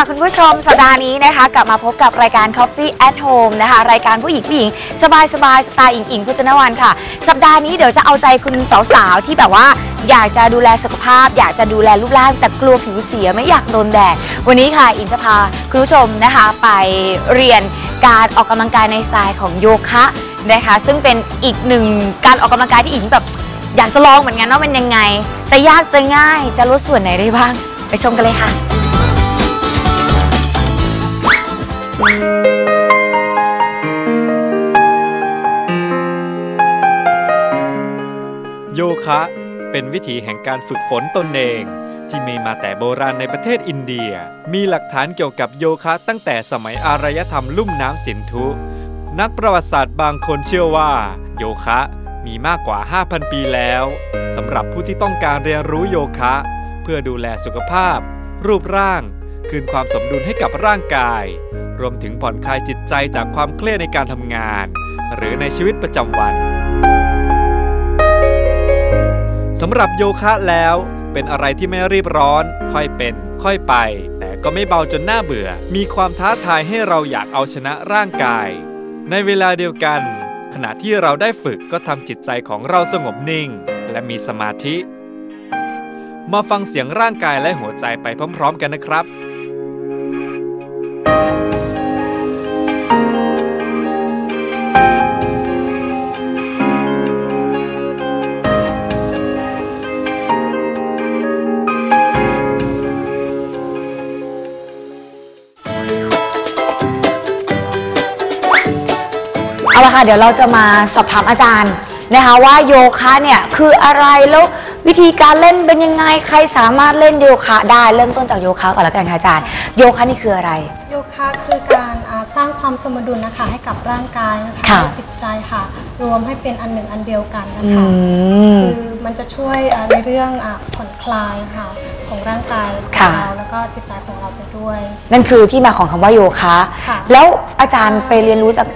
ค่ะคุณผู้ชมสัปดาห์นี้นะคะ กลับมาพบกับรายการ Coffee at Home นะคะ รายการผู้หญิงผู้หญิงสบายสบายสไตล์อิงอิงพุจนวันค่ะ สัปดาห์นี้เดี๋ยวจะเอาใจคุณสาวๆที่แบบว่า อยากจะดูแลสุขภาพ อยากจะดูแลรูปร่างแต่กลัวผิวเสียไม่อยากโดนแดดวันนี้ค่ะอิงจะพาคุณผู้ชมนะคะ ไปเรียนการออกกำลังกายในสไตล์ของโยคะนะคะ ซึ่งเป็นอีกหนึ่งการออกกำลังกายที่อิงแบบอยากจะลองเหมือนกันว่ามันยังไงจะยากจะง่ายจะลดส่วนไหนได้บ้าง ไปชมกันเลยค่ะ โยคะ เป็นวิธีแห่งการฝึกฝนตนเอง ที่มีมาแต่โบราณในประเทศอินเดีย มีหลักฐานเกี่ยวกับโยคะตั้งแต่สมัยอารยธรรมลุ่มน้ำสินธุ นักประวัติศาสตร์บางคนเชื่อว่า โยคะมีมากกว่า 5,000 ปีแล้วสำหรับผู้ที่ต้องการเรียนรู้โยคะ เพื่อดูแลสุขภาพ รูปร่าง คืนความสมดุลให้กับร่างกาย รวมถึงผ่อนคลายจิตใจจากความเครียดในการทำงาน หรือในชีวิตประจำวันสำหรับโยคะแล้ว เป็นอะไรที่ไม่รีบร้อน ค่อยเป็น ค่อยไป แต่ก็ไม่เบาจนน่าเบื่อ มีความท้าทายให้เราอยากเอาชนะร่างกาย ในเวลาเดียวกัน ขณะที่เราได้ฝึกก็ทำจิตใจของเราสงบนิ่ง และมีสมาธิ มาฟังเสียงร่างกายและหัวใจไปพร้อม ๆ กันนะครับ เอาละค่ะเดี๋ยวเราจะมาสอบถามอาจารย์นะคะว่าโยคะเนี่ยคืออะไรแล้ววิธีการเล่นเป็นยังไงใครสามารถเล่นโยคะได้เริ่มต้นจากโยคะก่อนแล้วกันค่ะอาจารย์โยคะนี่คืออะไร โยคะคือการอ่าสร้างความสมดุลนะคะให้กับร่างกายนะคะค่ะ และจิตใจค่ะ รวมให้เป็นอันหนึ่งอันเดียวกันนะอืคะ ม คือมันจะช่วยอ่าในเรื่องอาผ่อนคลายค่ะของร่างกายขอค่ะงเราแล้วก็จิตใจของเราไปด้วย นั่นคือที่มาของคำว่าโยคะ ค่ะ แล้วอาจารย์ไปเรียนรู้จาก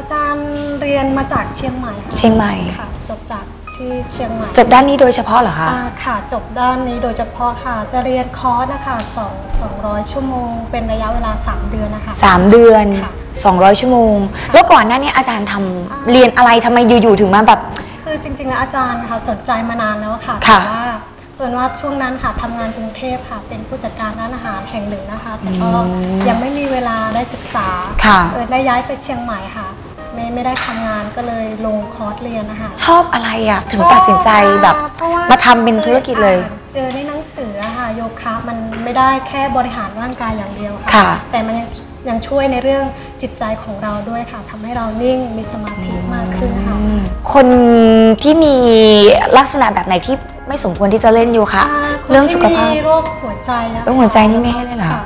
อาจารย์เรียนมาจากเชียงใหม่ค่ะเชียงใหม่ ค่ะ จบจากที่เชียงใหม่จบด้านนี้โดยเฉพาะเหรอคะ อ่าค่ะ จบด้านนี้โดยเฉพาะค่ะ จะเรียนคอร์สนะคะ2 200 ชั่วโมง เป็นระยะเวลา 3 เดือนนะคะสามเดือน ค่ะ200 ชั่วโมง แล้วก่อนหน้านี้อาจารย์ทำอ่า เรียนอะไรทำไมอยู่ๆถึงมาแบบ คือจริงๆแล้วอาจารย์ค่ะสนใจมานานแล้วค่ะค่ะแต่ว่าเปิดว่าช่วงนั้นค่ะทำงานกรุงเทพค่ะ เป็นผู้จัดการร้านอาหารแห่งหนึ่งนะคะ แต่ก็อืมยังไม่มีเวลาได้ศึกษา ค่ะ เออได้ย้ายไปเชียงใหม่ค่ะ ไม่ไม่ได้ทำงานก็เลยลงคอร์สเรียนนะคะชอบอะไรอะถึงตัดสินใจแบบเพราะว่มาทำเป็นธุรกิจเลยคอ่านเจอในหนังสืออะค่ะโยคะมันไม่ได้แค่บริหารร่างกายอย่างเดียวค่ะ ค่ะ แต่มันยังยังช่วยในเรื่องจิตใจของเราด้วยค่ะทำให้เรานิ่งมีสมาธิมากขึ้นค่ะ คนที่มีลักษณะแบบไหนที่ไม่สมควรที่จะเล่นโยคะอ่าคนเรื่องสุขภาพที่มีโรคหัวใจอะโรคหัวใจนี่ไม่ให้เล่นเหรอ ค่ะ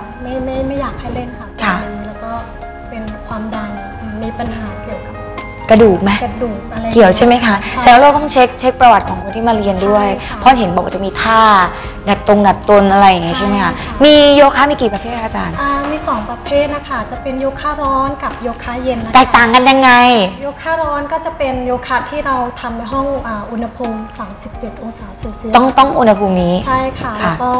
กระดูกไหมกระดูกอะไร เกี่ยวใช่ไหมคะใช่แสดงว่าเราต้องเช็คเช็คประวัติของคนที่มาเรียนด้วย ใช่ค่ะเพราะเห็นบอกว่าจะมีท่าหนัดตรงหนัดตนอะไรอย่างเงี้ยใช่ใช่ไหมคะค่ะ มีโยคะมีกี่ประเภทคะอาจารย์ อ่ามีสองประเภทนะคะ จะเป็นโยคะร้อนกับโยคะเย็นนะคะ แตกต่างกันยังไง โยคะร้อนก็จะเป็นโยคะที่เราทำในห้องอาอุณหภูมิ 37 องศาเซลเซียสต้องต้องอุณหภูมินี้ ใช่ค่ะ ค่ะ แล้วก็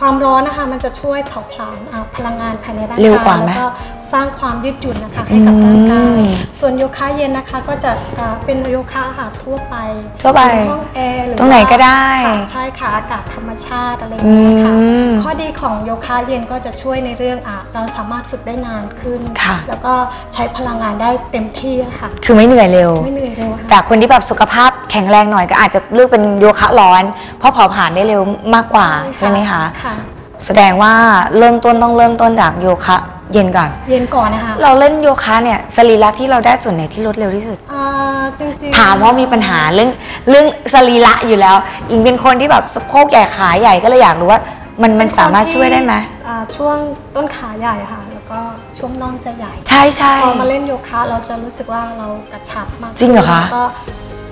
ความร้อนนะคะมันจะช่วยเผาผลาญอ่าพลังงานภายในร่างกายเร็วกว่าไหมแล้วก็สร้างความยืดหยุ่นนะคะให้กับร่างกาอืยมส่วนโยคะเย็นนะคะก็จะอ่าเป็นโยคะค่ะทั่วไปทั่วไปในห้องแอร์หรือตรงไหนก็ได้ค่ะใช่ค่ะอากาศธรรมชาติอะไรอย่างเงี้ยค่ะอืมข้อดีของโยคะเย็นก็จะช่วยในเรื่องอะเราสามารถฝึกได้นานขึ้น ค่ะ แล้วก็ใช้พลังงานได้เต็มที่ค่ะคือไม่เหนื่อยเร็ว ไม่เหนื่อยเร็วค่ะแต่คนที่แบบสุขภาพแข็งแรงหน่อยก็อาจจะเลือกเป็นโยคะร้อน เพราะเผาผลาญได้เร็วมากกว่าใช่ไหมคะ ค่ะแสดงว่าเริ่มต้นต้องเริ่มต้นจากโยคะ เย็นก่อน เย็นก่อนนะคะเราเล่นโยคะเนี่ยสรีระที่เราได้ส่วนไหนที่ลดเร็วที่สุด อ่าจริงๆถามว่ามีปัญหาเรื่องเรื่องสรีระอยู่แล้ว อิงเป็นคนที่แบบสะโพกใหญ่ขาใหญ่ก็เลยอยากรู้ว่า มันมันสามารถช่วยได้ไหม อ่าช่วงต้นขาใหญ่ค่ะ แล้วก็ช่วงน่องจะใหญ่ ใช่ใช่ พอมาเล่นโยคะเราจะรู้สึกว่าเรากระชับมากจริงเหรอคะ แล้วก็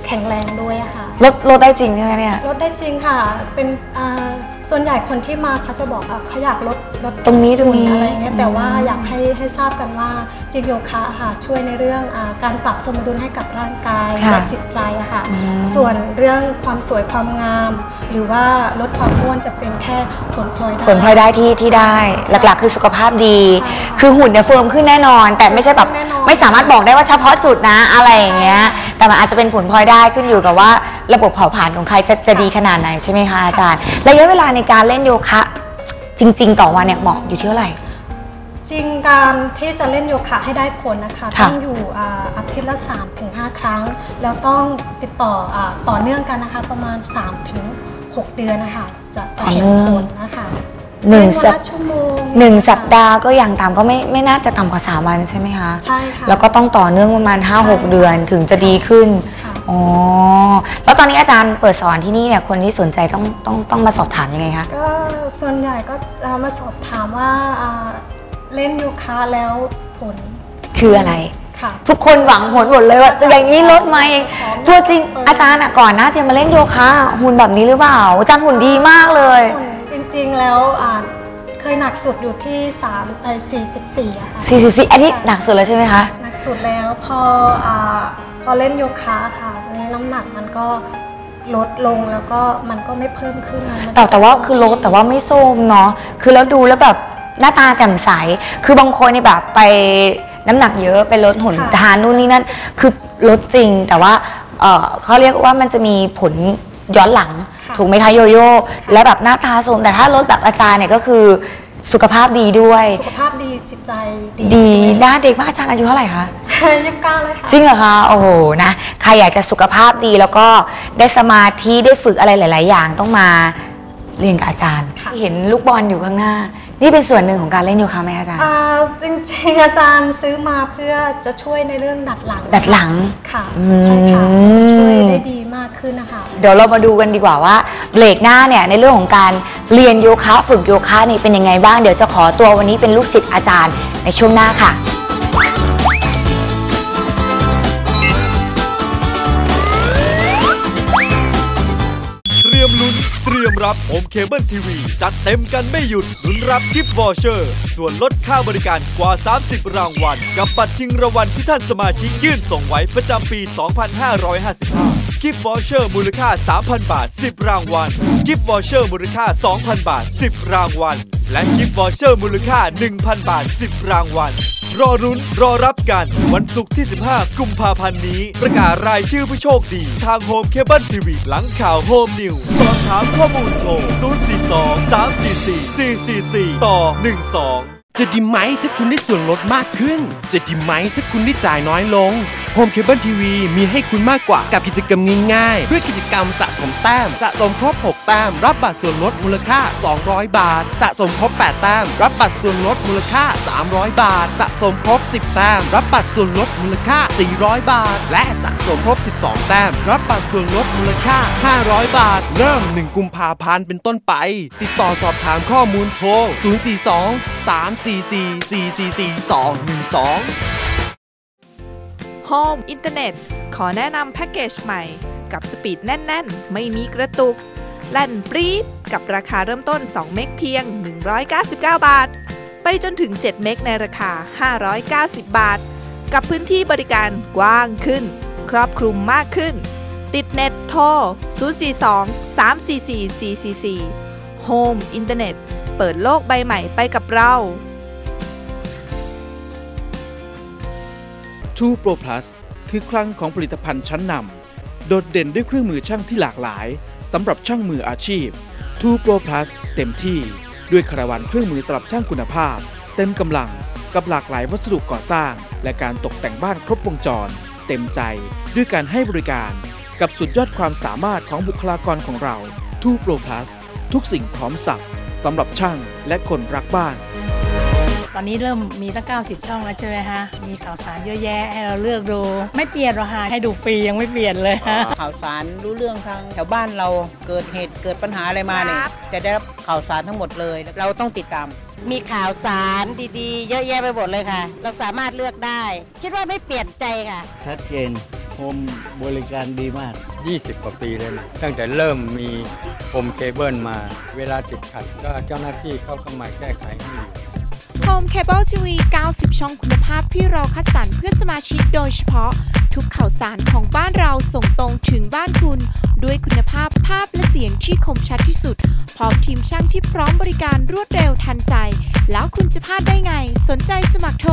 แข็งแรงด้วยอะค่ะ ลดลดได้จริงใช่ไหมเนี่ย ลดได้จริงค่ะ เป็นอ่า ส่วนใหญ่คนที่มาเขาจะบอกว่าเขาอยากลดลดตรงนี้ตรงนี้อะไรเงี้ยแต่ว่าอืมอยากให้ให้ทราบกันว่าจริงโยคะค่ะช่วยในเรื่องอาการปรับสมดุลให้กับร่างกายค่ะและจิตใจอะค่ะอืมส่วนเรื่องความสวยความงาม หรือว่าลดความอ้วนจะเป็นแค่ผลพลอยได้ผลพลอยได้ที่ที่ได้ หลักๆ คือสุขภาพดีใช่ค่ะคือหุ่นเนี่ยเฟิร์มขึ้นแน่นอน แต่ไม่ใช่แบบแน่นอน ไม่สามารถบอกได้ว่าเฉพาะจุดนะอะไรอย่างเงี้ย แต่มันอาจจะเป็นผลพลอยได้ขึ้นอยู่กับว่าระบบเผาผลาญของใครจะจะดีขนาดไหนใช่ไหมคะอาจารย์ ระยะเวลาในการเล่นโยคะ จริง ๆ ต่อวันเนี่ยเหมาะอยู่ที่เท่าไหร่ จริงการที่จะเล่นโยคะให้ได้ผลนะคะค่ะ ต้องอยู่อ่าอาทิตย์ละ 3-5 ครั้ง แล้วต้องติดต่ออาต่อเนื่องกันนะคะประมาณ 3-6 เดือนนะคะจะจะเห็นผลนะคะ หนึ่งเล่วัสัละปชั่วโมงหนึ่งสัปดาห์ก็อย่างต่ำก็ไม่ไม่น่าจะต่ำกว่าสามวันใช่ไหมคะใช่ค่ะ แล้วก็ต้องต่อเนื่องประมาณใช่5-6 เดือนถึงจะดีขึ้นค่ะอ๋อแล้วตอนนี้อาจารย์เปิดสอนที่นี่เนี่ยคนที่สนใจต้องต้องต้องมาสอบถามยังไงคะก็ส่วนใหญ่ก็จะมาสอบถามว่าอ่าเล่นโยคะแล้วผลคืออะไร ค่ะ ทุกคนหวังผลหมดเลยว่าจะอย่างนี้ลดไหมตัวจริงเออออาจารย์อะก่อนหน้าจะมาเล่นโยคะหุ่นแบบนี้หรือเปล่าอาจารย์หุ่นดีมากเลยผลจ ริงๆแล้วอ่าเคยหนักสุดอยู่ที่3เอ่อ44อะค่ะ44อันนี้หนักสุดแล้วใช่ไหมคะ หนักสุดแล้วพออาพอเล่นโยคะค่ะนี่น้ำหนักมันก็ลดลงแล้วก็มันก็ไม่เพิ่มขึ้นนะมันแต่แต่ว่าคือลดแต่ว่าไม่โทรมเนาะ คือแล้วดูแล้วแบบหน้าตาแจ่มใส คือบางคนนี่แบบไปน้ำหนักเยอะไปลดหุ่นทานนู่นนี่นั่น คือลดจริงแต่ว่าเออเขาเรียกว่ามันจะมีผลย้อนหลัง ค่ะ ถูกไหมคะโยโย่แล้วแบบหน้าตาโทรมแต่ถ้าลดแบบอาจารย์เนี่ยก็คือสุขภาพดีด้วย สุขภาพดีจิตใจดีดีหน้าเด็กมากอาจารย์อายุเท่าไหร่คะ ยี่สิบเก้าเลยค่ะ จริงเหรอคะ โอ้โห นะ ใครอยากจะสุขภาพดีแล้วก็ได้สมาธิได้ฝึกอะไรหลาย ๆ อย่างต้องมาเรียนกับอาจารย์ ค่ะ เห็นลูกบอลอยู่ข้างหน้า นี่เป็นส่วนหนึ่งของการเล่นโยคะไหมอาจารย์ อ่าจริงๆ อาจารย์ซื้อมาเพื่อจะช่วยในเรื่องดัดหลังดัดหลัง ค่ะ อืม ใช่ค่ะจะช่วยได้ดีมาก ขึ้นนะคะ เดี๋ยวเรามาดูกันดีกว่าว่าเบรกหน้าเนี่ยในเรื่องของการเรียนโยคะฝึกโยคะนี่เป็นยังไงบ้างเดี๋ยวจะขอตัววันนี้เป็นลูกศิษย์อาจารย์ในช่วงหน้าค่ะเตรียมลุ้นเตรียมรับโฮมเคเบิลทีวีจัดเต็มกันไม่หยุดลุ้นรับกิฟต์วอเชอร์ ส่วนลดค่าบริการกว่า 30 รางวัล กับบัตรชิงรางวัลที่ท่านสมาชิกยื่นส่งไว้ประจำปี 2555 กิฟต์วอเชอร์มูลค่า 3,000 บาท 10 รางวัล กิฟต์วอเชอร์มูลค่า 2,000 บาท 10 รางวัล และกิฟต์วอเชอร์มูลค่า 1,000 บาท 10 รางวัล รอรุ้นรอรับกัน วันศุกร์ที่ 15 กุมภาพันธ์นี้ ประกาศรายชื่อผู้โชคดี ทางโฮมเคเบิลทีวีหลังข่าวโฮมนิวสอบถามข้อมูลโทร 042 344 444 ต่อ 12 จะดีไหมถ้าคุณได้ส่วนลดมากขึ้น จะดีไหมถ้าคุณได้จ่ายน้อยลง Home Cable TV มีให้คุณมากกว่ากับกิจกรรมง่ายๆ ด้วยกิจกรรมสะสมแต้ม สะสมครบ 6 แต้ม รับบัตรส่วนลดมูลค่า 200 บาท สะสมครบ 8 แต้ม รับบัตรส่วนลดมูลค่า 300 บาท สะสมครบ 10 แต้ม รับบัตรส่วนลดมูลค่า 400 บาท และสะสมครบ 12 แต้ม รับบัตรส่วนลดมูลค่า 500 บาท เริ่ม 1 กุมภาพันธ์เป็นต้นไป ติดต่อสอบถามข้อมูลโทร 042 344 444 212 Home อินเทอร์เน็ต ขอแนะนำแพ็กเกจใหม่กับสปีดแน่น ๆ ไม่มีกระตุก แล่นปรี๊ดกับราคาเริ่มต้น 2 เมกเพียง 199 บาท ไปจนถึง 7 เมกในราคา 590 บาท กับพื้นที่บริการกว้างขึ้น ครอบคลุมมากขึ้น ติดเน็ตโทร 042 344 444 Home อินเทอร์เน็ตเปิดโลกใบใหม่ไปกับเรา True Pro Plus คือคลังของผลิตภัณฑ์ชั้นนำโดดเด่นด้วยเครื่องมือช่างที่หลากหลายสำหรับช่างมืออาชีพ True Pro Plus เต็มที่ด้วยคาราวานเครื่องมือสำหรับช่างคุณภาพ เต็มกำลังกับหลากหลายวัสดุก่อสร้าง และการตกแต่งบ้านครบวงจร เต็มใจด้วยการให้บริการ กับสุดยอดความสามารถของบุคลากรของเรา True Pro Plus ทุกสิ่งพร้อมสับสำหรับช่างและคนรักบ้าน ตอนนี้เริ่มมีตั้ง 90 ช่องแล้วใช่ไหมฮะ มีข่าวสารเยอะแยะให้เราเลือกดู ไม่เปลี่ยนหรอกฮะให้ดูฟรียังไม่เปลี่ยนเลยฮะ ข่าวสารรู้เรื่องทางแถวบ้านเราเกิดเหตุเกิดปัญหาอะไรมาเนี่ยจะได้รับข่าวสารทั้งหมดเลย เราต้องติดตาม มีข่าวสารดีๆ เยอะแยะไปหมดเลยค่ะ เราสามารถเลือกได้ คิดว่าไม่เปลี่ยนใจค่ะ ชัดเจนโฮมบริการดีมาก 20 กว่าปีเลยนะตั้งแต่เริ่มมีโฮมเคเบิลมา เวลาติดขัดก็เจ้าหน้าที่เขาก็มาแก้ไขให้อยู่ Home Cable TV 90 ช่องคุณภาพที่เราคัดสรรเพื่อสมาชิกโดยเฉพาะ ทุกข่าวสารของบ้านเราส่งตรงถึงบ้านคุณ ด้วยคุณภาพภาพและเสียงที่คมชัดที่สุด พร้อมทีมช่างที่พร้อมบริการรวดเร็วทันใจ แล้วคุณจะพลาดได้ไง สนใจสมัครโทร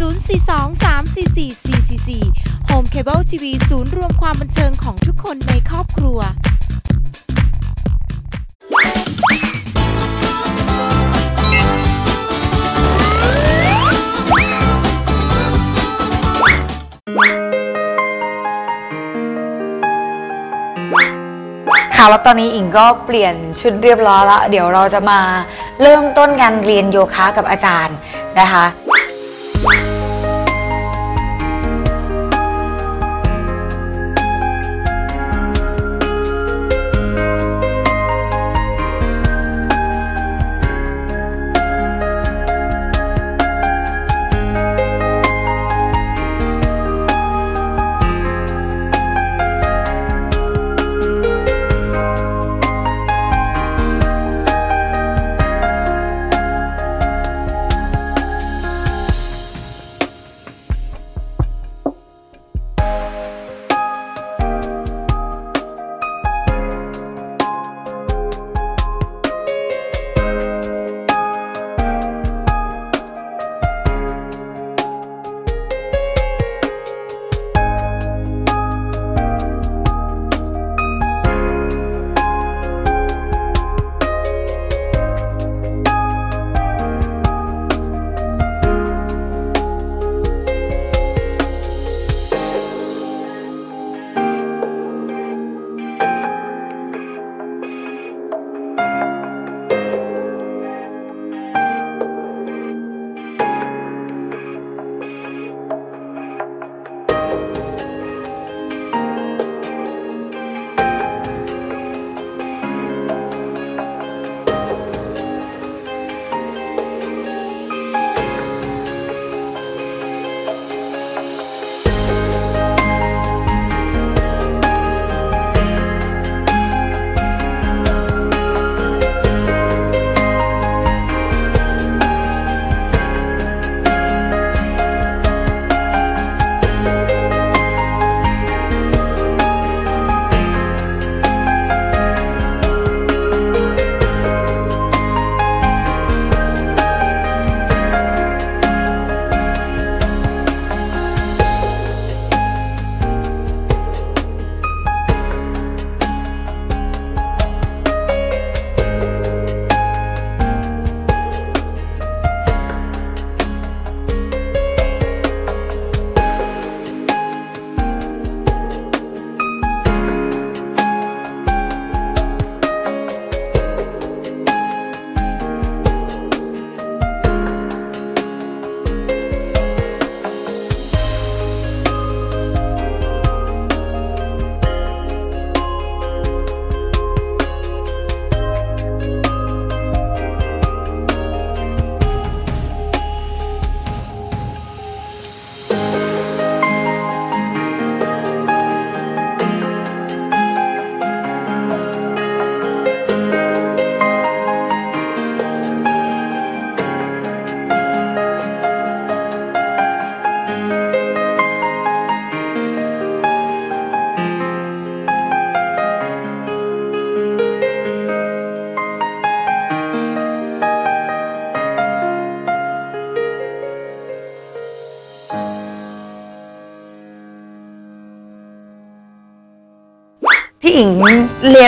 042-344-444 Home Cable TV ศูนย์รวมความบันเทิงของทุกคนในครอบครัว ค่ะแล้วตอนนี้อิงก็เปลี่ยนชุดเรียบร้อยแล้ว เดี๋ยวเราจะมาเริ่มต้นการเรียนโยคะกับอาจารย์นะคะ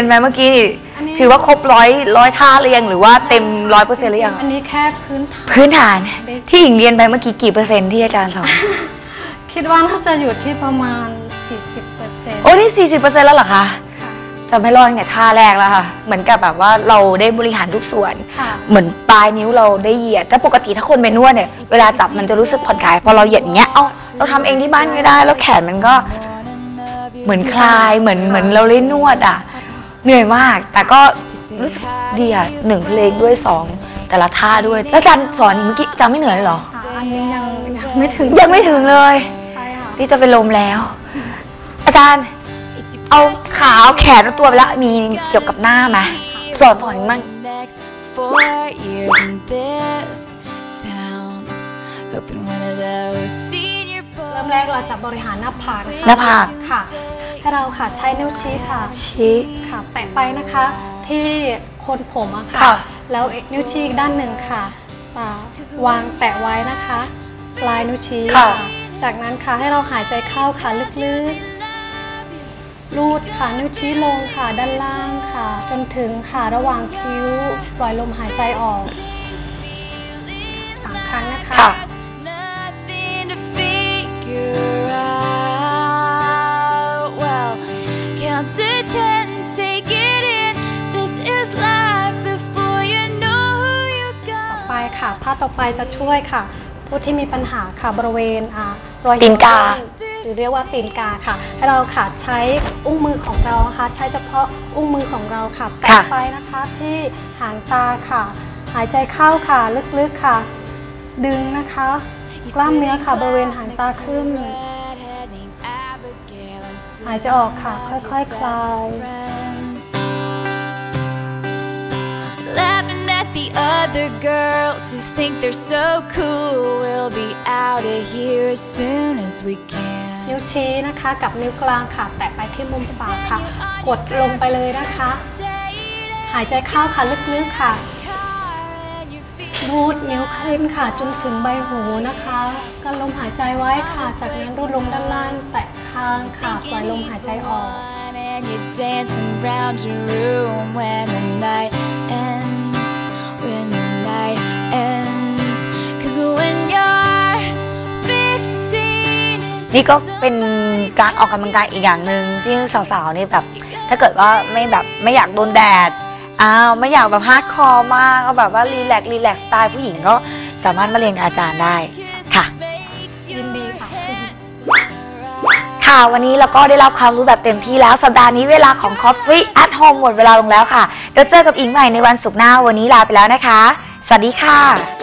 นไปเมื่อกี้นี่อันนี้ ถือว่าครบร้อยร้อยท่าหรือยังหรือว่าเต็มร้อยเปอร์เซ็นต์หรือยังอันนี้แค่พื้นฐาน พื้นฐาน Basic ที่อิงเรียนไปเมื่อกี้กี่เปอร์เซ็นต์ที่อาจารย์สอน คิดว่าน่าจะอยู่ที่ประมาณ 40เปอร์เซ็นต์โอ้นี่40%แล้วเหรอคะแต่ไม่รอดตั้งแต่ท่าแรกแล้วค่ะ เหมือนกับแบบว่าเราได้บริหารทุกส่วน ค่ะ เหมือนปลายนิ้วเราได้เหยียดแต่ปกติถ้าคนไปนวดเนี่ย เวลาจับมันจะรู้สึกผ่อนคลาย พอเราเหยียดอย่างเงี้ย เอ้า เราทำเองที่บ้านก็ได้ แล้วแขนมันก็ เหมือนคลาย เหมือนเหมือนเราเล่นนวดอะ เหนื่อยมาก แต่ก็รู้สึกดีอะหนึ่งเพลงด้วยสองแต่ละท่าด้วย แล้วอาจารย์สอนเมื่อกี้อาจารย์ไม่เหนื่อยเลยเหรอ อันนี้ยังยังไม่ถึงยังไม่ถึงเลยใช่ค่ะนี่จะเป็นลมแล้ว อาจารย์เอาคขาเอาแขนเอาตัวไปแล้วมีเกี่ยวกับหน้าไหมสอนสอนมั่ง four years in this town. Hoping one of those senior เริ่มแรกเราจะบริหารหน้าผากหน้าผาก ค่ะ ให้เราค่ะใช้นิ้วชี้ค่ะ ชี้ค่ะ แตะไปนะคะ ที่โคนผมอะค่ะ ค่ะ แล้วนิ้วชี้อีกด้านหนึ่งค่ะอ่าวางแตะไว้นะคะ ปลายนิ้วชี้ค่ะ จากนั้นค่ะให้เราหายใจเข้าค่ะลึกๆลูดค่ะนิ้วชี้ลงค่ะด้านล่างค่ะ จนถึงค่ะระหว่างคิ้ว ปล่อยลมหายใจออกสามครั้งนะคะ ค่ะ ต่อไปจะช่วยค่ะ ผู้ที่มีปัญหาค่ะบริเวณอ่ารอยตีนกา หรือเรียกว่าตีนกาค่ะ ให้เราค่ะใช้อุ้งมือของเรานะคะใช้เฉพาะอุ้งมือของเราค่ะแตะค่ะไปนะคะที่หางตาค่ะ หายใจเข้าค่ะลึกๆค่ะ ดึงนะคะ กล้ามเนื้อค่ะบริเวณหางตาขึ้น Redhead named Abigail and หายใจออกค่ะ ค่อยๆคลาย friends. Laughing at the other girls who think they're so cool. We'll be out of here as soon as we can. นิ้วชี้นะคะกับนิ้วกลางค่ะ แตะไปที่มุมปากค่ะ กดลงไปเลยนะคะ หายใจเข้าค่ะลึกๆค่ะรูดนิ้วขึ้นค่ะจนถึงใบหูนะคะกันลมหายใจไว้ค่ะ จากนั้นรูดลงด้านล่างแตะคางค่ะปล่อยลมหายใจออก And you're dancing round your room when the night นี่ก็เป็นการออกกำลังกายอีกอย่างหนึ่งที่สาวๆนี่แบบ ถ้าเกิดว่าไม่แบบไม่อยากโดนแดดอ้าวไม่อยากแบบฮาร์ดคอร์มากก็แบบว่ารีแลกซ์รีแลกซ์สไตล์ผู้หญิงก็สามารถมาเรียนกับอาจารย์ได้ค่ะ ยินดีค่ะ ค่ะวันนี้เราก็ได้รับความรู้แบบเต็มที่แล้วสัปดาห์นี้เวลาของ Coffee at Home หมดเวลาลงแล้วค่ะเดี๋ยวเจอกับอิงใหม่ในวันศุกร์หน้าวันนี้ลาไปแล้วนะคะ สวัสดีค่ะ